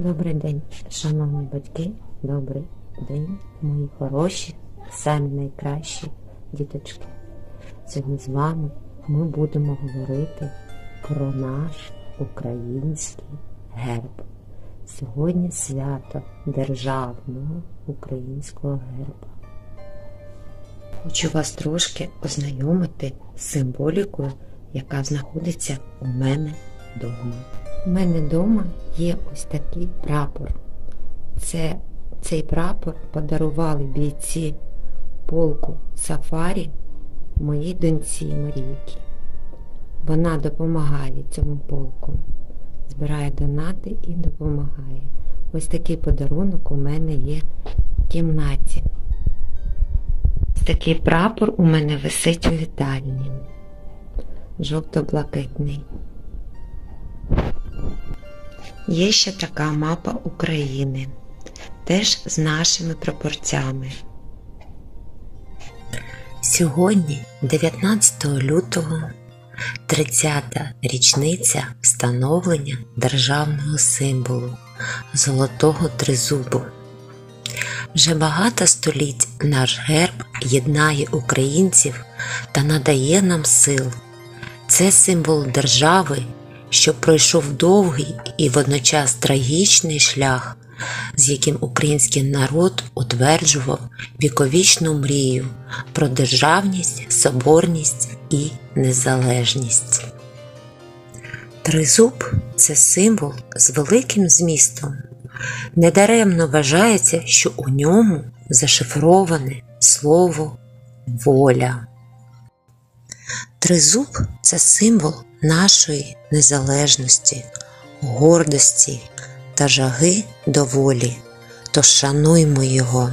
Добрий день, шановні батьки, добрий день, мої хороші, самі найкращі діточки. Сьогодні з вами ми будемо говорити про наш український герб. Сьогодні свято Державного українського герба. Хочу вас трошки ознайомити з символікою, яка знаходиться у мене вдома. У мене вдома є ось такий прапор. Це, цей прапор подарували бійці полку Сафарі моїй доньці Марійки. Вона допомагає цьому полку, збирає донати і допомагає. Ось такий подарунок у мене є в кімнаті. Ось такий прапор у мене висить у вітальні. Жовто-блакитний. Є ще така мапа України, теж з нашими пропорцями. Сьогодні, 19 лютого, 30-та річниця встановлення державного символу Золотого Тризубу. Вже багато століть наш герб єднає українців та надає нам сил. Це символ держави, що пройшов довгий і водночас трагічний шлях, з яким український народ утверджував віковічну мрію про державність, соборність і незалежність. Тризуб це символ з великим змістом. Недаремно вважається, що у ньому зашифроване слово воля. Тризуб це символ нашої незалежності, гордості та жаги до волі, тож шануймо його.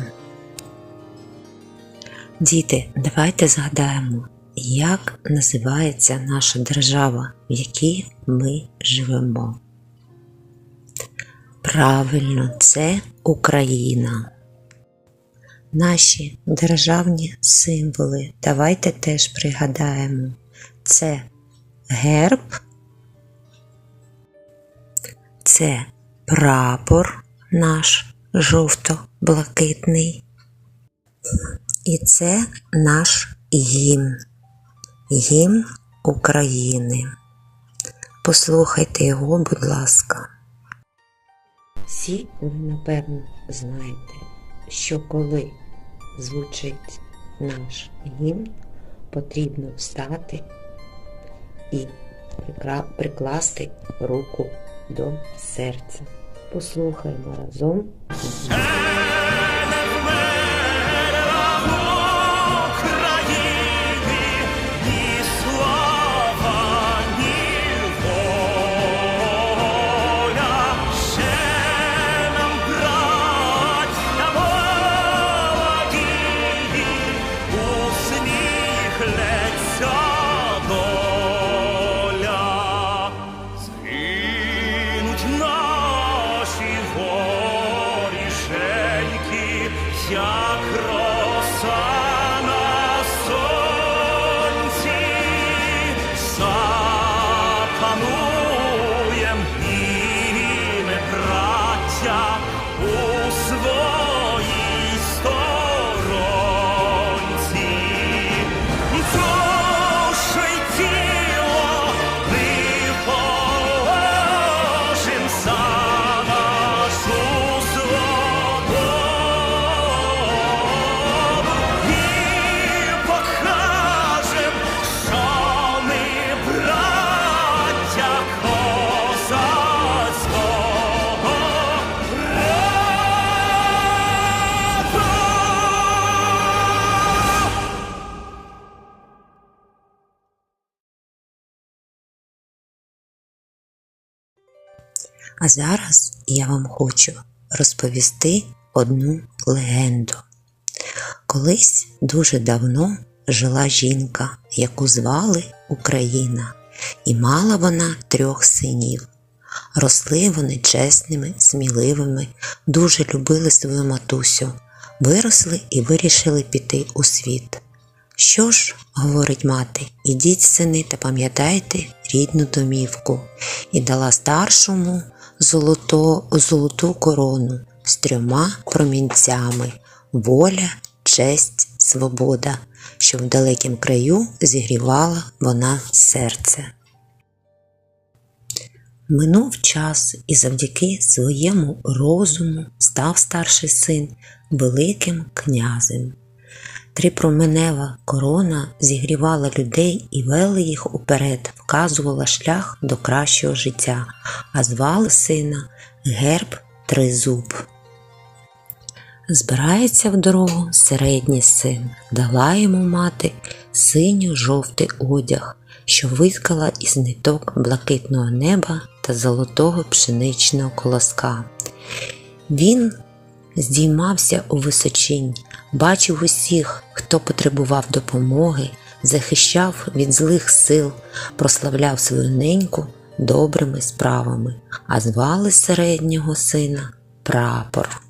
Діти, давайте згадаємо, як називається наша держава, в якій ми живемо. Правильно, це Україна. Наші державні символи. Давайте теж пригадаємо. Це герб, це прапор наш жовто-блакитний. І це наш гімн, гімн України. Послухайте його, будь ласка. Всі ви, напевно, знаєте, що коли звучить наш гімн, потрібно встати і прикласти руку до серця. Послухаємо разом. А зараз я вам хочу розповісти одну легенду. Колись дуже давно жила жінка, яку звали Україна, і мала вона трьох синів. Росли вони чесними, сміливими, дуже любили свою матусю, виросли і вирішили піти у світ. Що ж, говорить мати, ідіть, сини, та пам'ятайте рідну домівку, і дала старшому золото, золоту корону з трьома промінцями воля, честь, свобода, що в далекім краю зігрівала вона серце. Минув час, і завдяки своєму розуму став старший син великим князем. Трипроменева корона зігрівала людей і вела їх уперед, вказувала шлях до кращого життя, а звали сина Герб Тризуб. Збирається в дорогу середній син, дала йому мати синьо-жовтий одяг, що виткала із ниток блакитного неба та золотого пшеничного колоска. Він здіймався у височинь, бачив усіх, хто потребував допомоги, захищав від злих сил, прославляв свою неньку добрими справами, а звали середнього сина прапор.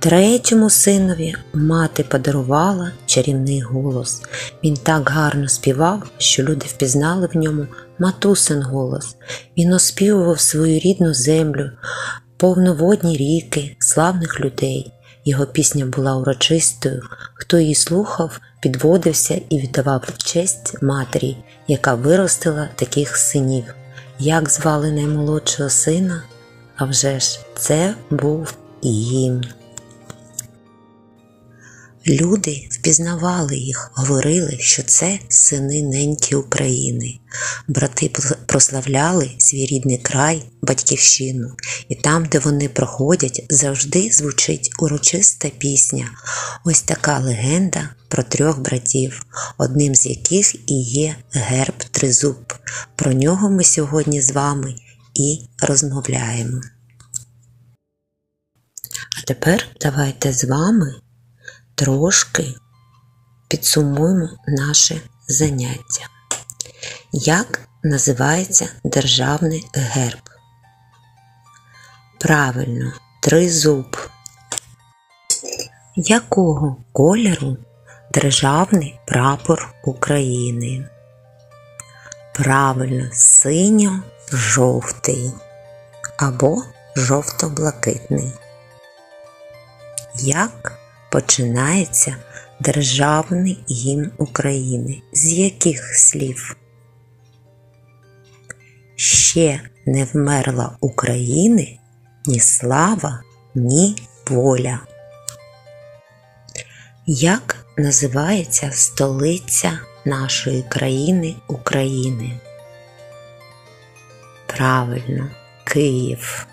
Третьому синові мати подарувала чарівний голос. Він так гарно співав, що люди впізнали в ньому матусин голос. Він оспівував свою рідну землю, повноводні ріки, славних людей. Його пісня була урочистою. Хто її слухав, підводився і віддавав честь матері, яка виростила таких синів. Як звали наймолодшого сина? А вже ж це був гімн. Люди впізнавали їх, говорили, що це сини неньки України. Брати прославляли свій рідний край, батьківщину, і там, де вони проходять, завжди звучить урочиста пісня. Ось така легенда про трьох братів, одним з яких і є герб Тризуб. Про нього ми сьогодні з вами і розмовляємо. А тепер давайте з вами трошки підсумуємо наше заняття. Як називається державний герб? Правильно, тризуб. Якого кольору державний прапор України? Правильно, синьо-жовтий або жовто-блакитний. Як починається державний гімн України? З яких слів? Ще не вмерла України ні слава, ні воля. Як називається столиця нашої країни України? Правильно, Київ.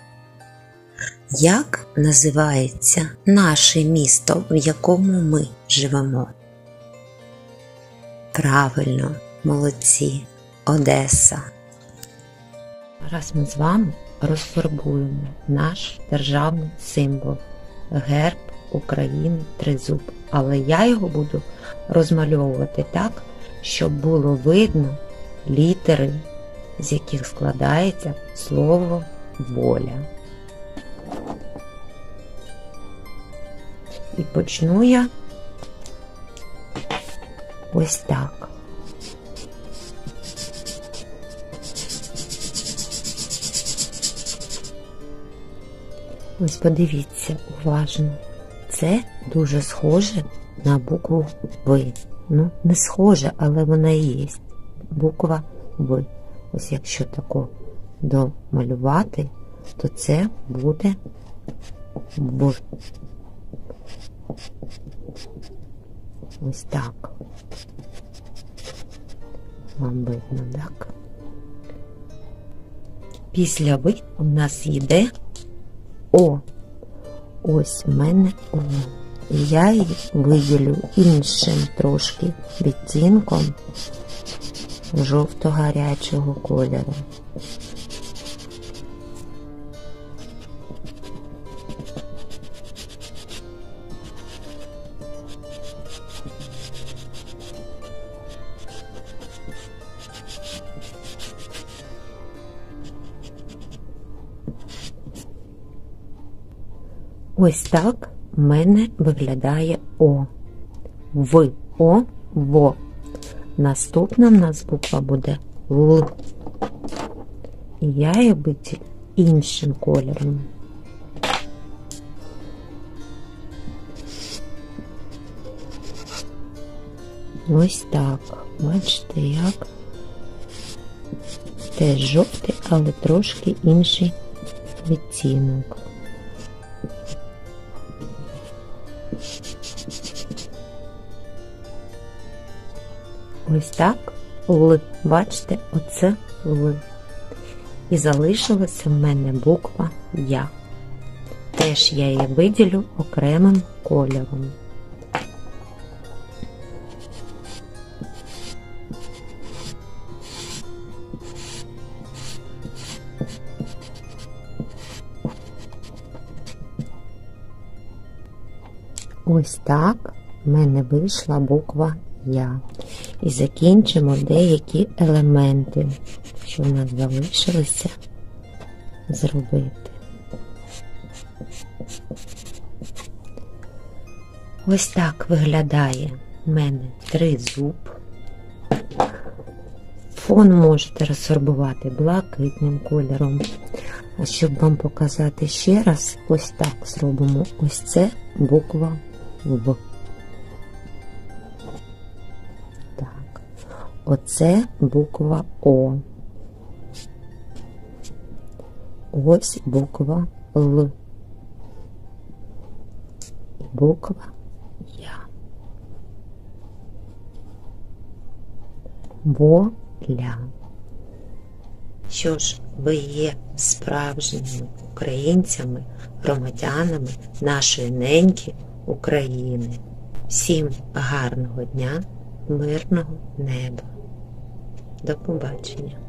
Як називається наше місто, в якому ми живемо? Правильно, молодці, Одеса. Зараз ми з вами розфарбуємо наш державний символ герб України Тризуб. Але я його буду розмальовувати так, щоб було видно літери, з яких складається слово воля. І почну я ось так. Ось подивіться уважно. Це дуже схоже на букву В. Ну, не схоже, але вона і є. Буква В. Ось якщо тако домалювати, то це буде В. Ось так. Вам видно, так? Після ви у нас йде О. Ось в мене О. Я її виділю іншим трошки відтінком жовто-гарячого кольору. Ось так в мене виглядає О. В О Во. Наступна в нас буква буде Л. І я її виділю іншим кольором. Ось так. Бачите, як теж жовтий, але трошки інший відтінок. Ось так Л. Бачите, оце Л. І залишилася в мене буква Я. Теж я її виділю окремим кольором. Ось так в мене вийшла буква Я. І закінчимо деякі елементи, що в нас залишилося зробити. Ось так виглядає в мене три зуб. Фон можете розфарбувати блакитним кольором. А щоб вам показати ще раз, ось так зробимо. Ось це буква В. Оце буква О. Ось буква Л. Буква Я. Воля. Що ж, ви є справжніми українцями, громадянами нашої неньки України. Всім гарного дня, мирного неба. До побачення.